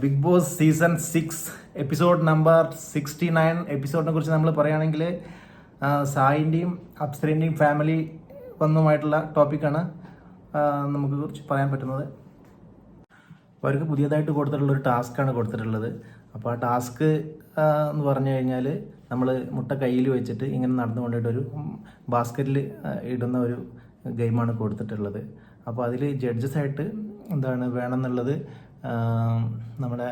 Big boss season six episode number sixty nine എപ്പിസോഡിനെ കുറിച്ച് നമ്മൾ പറയുകയാണെങ്കിൽ സായിന്റെയും അപ്സരേന്റെയും ഫാമിലി വന്നുമായിട്ടുള്ള ടോപ്പിക്കാണ് നമുക്ക് കുറിച്ച് പറയാൻ പറ്റുന്നത്. അവർക്ക് പുതിയതായിട്ട് കൊടുത്തിട്ടുള്ള ഒരു ടാസ്ക്കാണ് കൊടുത്തിട്ടുള്ളത്. അപ്പോൾ ആ ടാസ്ക് എന്ന് പറഞ്ഞു കഴിഞ്ഞാൽ നമ്മൾ മുട്ട കയ്യിൽ വെച്ചിട്ട് ഇങ്ങനെ നടന്നു കൊണ്ടിട്ടൊരു ബാസ്ക്കറ്റിൽ ഇടുന്ന ഒരു ഗെയിമാണ് കൊടുത്തിട്ടുള്ളത്. അപ്പോൾ അതിൽ ജഡ്ജസ് ആയിട്ട് എന്താണ് വേണമെന്നുള്ളത് നമ്മുടെ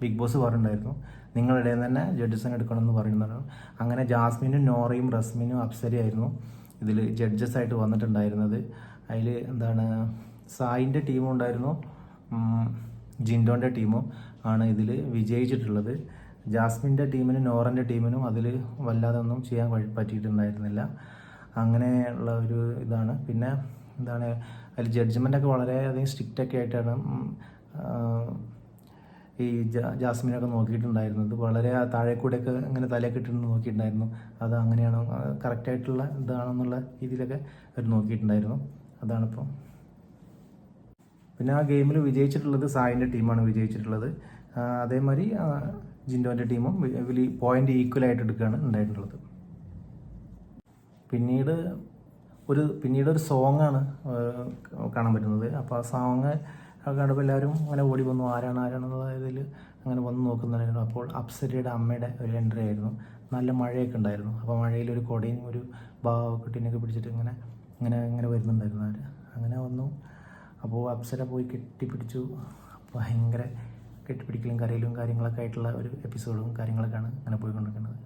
ബിഗ് ബോസ് പറഞ്ഞിട്ടുണ്ടായിരുന്നു. നിങ്ങളുടെ തന്നെ ജഡ്ജസിനെ എടുക്കണമെന്ന് പറയുന്നുണ്ടായിരുന്നു അങ്ങനെ ജാസ്മിനും നോറയും റസ്മിനും അപ്സരയായിരുന്നു ഇതിൽ ജഡ്ജസ് ആയിട്ട് വന്നിട്ടുണ്ടായിരുന്നത്. അതിൽ എന്താണ് സായിന്റെ ടീമും ഉണ്ടായിരുന്നു. ജിൻഡോന്റെ ടീമും ആണ് ഇതിൽ വിജയിച്ചിട്ടുള്ളത്. ജാസ്മിന്റെ ടീമിനും നോറന്റെ ടീമിനും അതിൽ വല്ലാതെ ഒന്നും ചെയ്യാൻ പറ്റിയിട്ടുണ്ടായിരുന്നില്ല. അങ്ങനെയുള്ള ഒരു ഇതാണ്. പിന്നെ എന്താണ് അതിൽ ജഡ്ജ്മെന്റൊക്കെ വളരെയധികം സ്ട്രിക്റ്റ് ഒക്കെ ആയിട്ടാണ് ഈ ജാസ്മിനൊക്കെ നോക്കിയിട്ടുണ്ടായിരുന്നത്. വളരെ താഴെ കൂടെയൊക്കെ ഇങ്ങനെ തലയൊക്കെ ഇട്ടിട്ട് നോക്കിയിട്ടുണ്ടായിരുന്നു. അത് അങ്ങനെയാണോ കറക്റ്റായിട്ടുള്ള ഇതാണെന്നുള്ള രീതിയിലൊക്കെ അവർ നോക്കിയിട്ടുണ്ടായിരുന്നു. അതാണിപ്പോൾ പിന്നെ ആ ഗെയിമിൽ വിജയിച്ചിട്ടുള്ളത് സായിന്റെ ടീമാണ് വിജയിച്ചിട്ടുള്ളത്. അതേമാതിരി ജിൻഡോന്റെ ടീമും ഇതിൽ പോയിന്റ് ഈക്വലായിട്ട് എടുക്കുകയാണ് ഉണ്ടായിട്ടുള്ളത്. പിന്നീട് ഒരു പിന്നീട് ഒരു സോങ്ങാണ് കാണാൻ പറ്റുന്നത്. അപ്പോൾ ആ സോങ് കണ്ടപ്പോൾ എല്ലാവരും അങ്ങനെ ഓടി വന്നു. ആരാണ് ആരാണെന്നുള്ള ഇതിൽ അങ്ങനെ വന്ന് നോക്കുന്നുണ്ടായിരുന്നു അപ്പോൾ അപ്സരയുടെ അമ്മയുടെ ഒരു എൻട്രി ആയിരുന്നു. നല്ല മഴയൊക്കെ ഉണ്ടായിരുന്നു. അപ്പോൾ മഴയിൽ ഒരു കൊടയും ഒരു കുട്ടീനെയൊക്കെ പിടിച്ചിട്ട് ഇങ്ങനെ ഇങ്ങനെ ഇങ്ങനെ വരുന്നുണ്ടായിരുന്നു അവർ അങ്ങനെ വന്നു. അപ്പോൾ അപ്സര പോയി കെട്ടിപ്പിടിച്ചു. ഭയങ്കര കെട്ടിപ്പിടിക്കലും കരയിലും കാര്യങ്ങളൊക്കെ ആയിട്ടുള്ള ഒരു എപ്പിസോഡും കാര്യങ്ങളൊക്കെയാണ് അങ്ങനെ പോയിക്കൊണ്ടിരിക്കുന്നത്.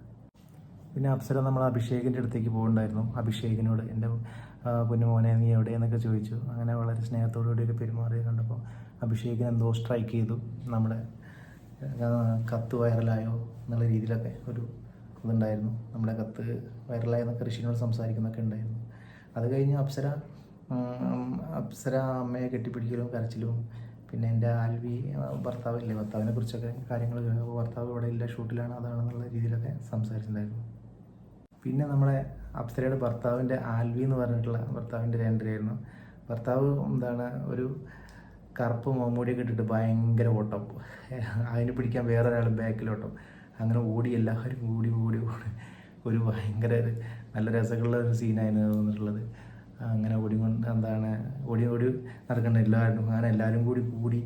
പിന്നെ അപ്സര നമ്മൾ അഭിഷേകിന്റെ അടുത്തേക്ക് പോകുന്നുണ്ടായിരുന്നു അഭിഷേകിനോട് എന്റെ പൊന്നുമോനെ നീ എവിടെയെന്നൊക്കെ ചോദിച്ചു. അങ്ങനെ വളരെ സ്നേഹത്തോടു കൂടിയൊക്കെ പെരുമാറി കണ്ടപ്പോൾ അഭിഷേകിന് എന്തോ സ്ട്രൈക്ക് ചെയ്തു. നമ്മുടെ കത്ത് വൈറലായോ എന്നുള്ള രീതിയിലൊക്കെ ഒരു ഇതുണ്ടായിരുന്നു. നമ്മുടെ കത്ത് വൈറലായെന്നൊക്കെ ഋഷിനോട് സംസാരിക്കുന്നൊക്കെ ഉണ്ടായിരുന്നു. അത് കഴിഞ്ഞ് അപ്സര അപ്സര അമ്മയെ കെട്ടിപ്പിടിക്കലും കരച്ചിലും പിന്നെ എന്റെ ആൽവി ഭർത്താവില്ലേ ഭർത്താവിനെ കുറിച്ചൊക്കെ കാര്യങ്ങൾ ഭർത്താവ് ഇവിടെ ഇല്ല ഷൂട്ടിലാണ് അതാണെന്നുള്ള രീതിയിലൊക്കെ സംസാരിച്ചിട്ടുണ്ടായിരുന്നു. പിന്നെ നമ്മുടെ അപ്സരയുടെ ഭർത്താവിന്റെ ആൽവി എന്ന് പറഞ്ഞിട്ടുള്ള ഭർത്താവിന്റെ ആയിരുന്നു. ഭർത്താവ് എന്താണ് ഒരു കറുപ്പ് മമ്മൂടിയൊക്കെ ഇട്ടിട്ട് ഭയങ്കര ഓട്ടം. അതിനെ പിടിക്കാൻ വേറെ ഒരാൾ ബാക്കിലോട്ടം. അങ്ങനെ ഓടി എല്ലാവരും ഓടി ഓടി ഓടി. ഒരു ഭയങ്കര നല്ല രസമുള്ള ഒരു സീനായിരുന്നു തോന്നിട്ടുള്ളത് അങ്ങനെ ഓടി എന്താണ് ഓടി ഓടി നടക്കുന്ന എല്ലാവരും അങ്ങനെ എല്ലാവരും കൂടി കൂടി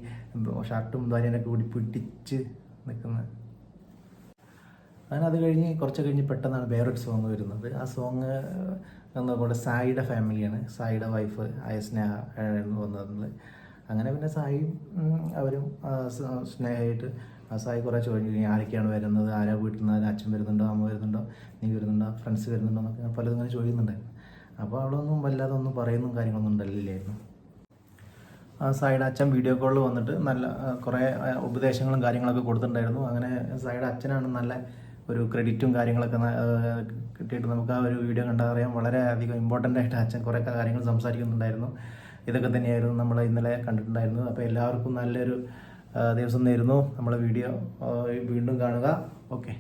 ഷർട്ടും ഭാര്യനൊക്കെ കൂടി പിടിച്ച് നിൽക്കുന്ന അങ്ങനെ അത് കഴിഞ്ഞ് കുറച്ച് കഴിഞ്ഞ് പെട്ടെന്നാണ് വേറൊരു സോങ് വരുന്നത്. ആ സോങ് നമ്മുടെ സായിയുടെ ഫാമിലിയാണ് സായിയുടെ വൈഫ് ആയ സ്നേഹ വന്നത്. അങ്ങനെ പിന്നെ സായിയും അവരും സ്നേഹമായിട്ട് ആ സായി കുറേ ചോദിച്ചു കഴിഞ്ഞാൽ ആരൊക്കെയാണ് വരുന്നത്? ആരാ വീട്ടിൽ നിന്ന്? അച്ഛൻ വരുന്നുണ്ടോ? അമ്മ വരുന്നുണ്ടോ? നീ വരുന്നുണ്ടോ? ഫ്രണ്ട്സ് വരുന്നുണ്ടോ? എന്നൊക്കെ പലതും ഇങ്ങനെ ചോദിക്കുന്നുണ്ടായിരുന്നു. അപ്പോൾ അവളൊന്നും വല്ലാതെ ഒന്നും പറയുന്നതും കാര്യങ്ങളൊന്നും ഉണ്ടല്ലില്ലായിരുന്നു ആ സായിയുടെ അച്ഛൻ വീഡിയോ കോളിൽ വന്നിട്ട് നല്ല കുറേ ഉപദേശങ്ങളും കാര്യങ്ങളൊക്കെ കൊടുത്തിട്ടുണ്ടായിരുന്നു. അങ്ങനെ സായിയുടെ അച്ഛനാണ് നല്ല ഒരു ക്രെഡിറ്റും കാര്യങ്ങളൊക്കെ കിട്ടിയിട്ട് നമുക്ക് ആ ഒരു വീഡിയോ കണ്ടാൽ അറിയാം. വളരെ അധികം ഇമ്പോർട്ടന്റ് ആയിട്ട് അച്ഛൻ കുറേ കാര്യങ്ങൾ സംസാരിക്കുന്നുണ്ടായിരുന്നു. ഇതൊക്കെ തന്നെയായിരുന്നു നമ്മൾ ഇന്നലെ കണ്ടിട്ടുണ്ടായിരുന്നത്. അപ്പോൾ എല്ലാവർക്കും നല്ലൊരു ദിവസം നേരുന്നു. നമ്മളെ വീഡിയോ വീണ്ടും കാണുക. ഓക്കെ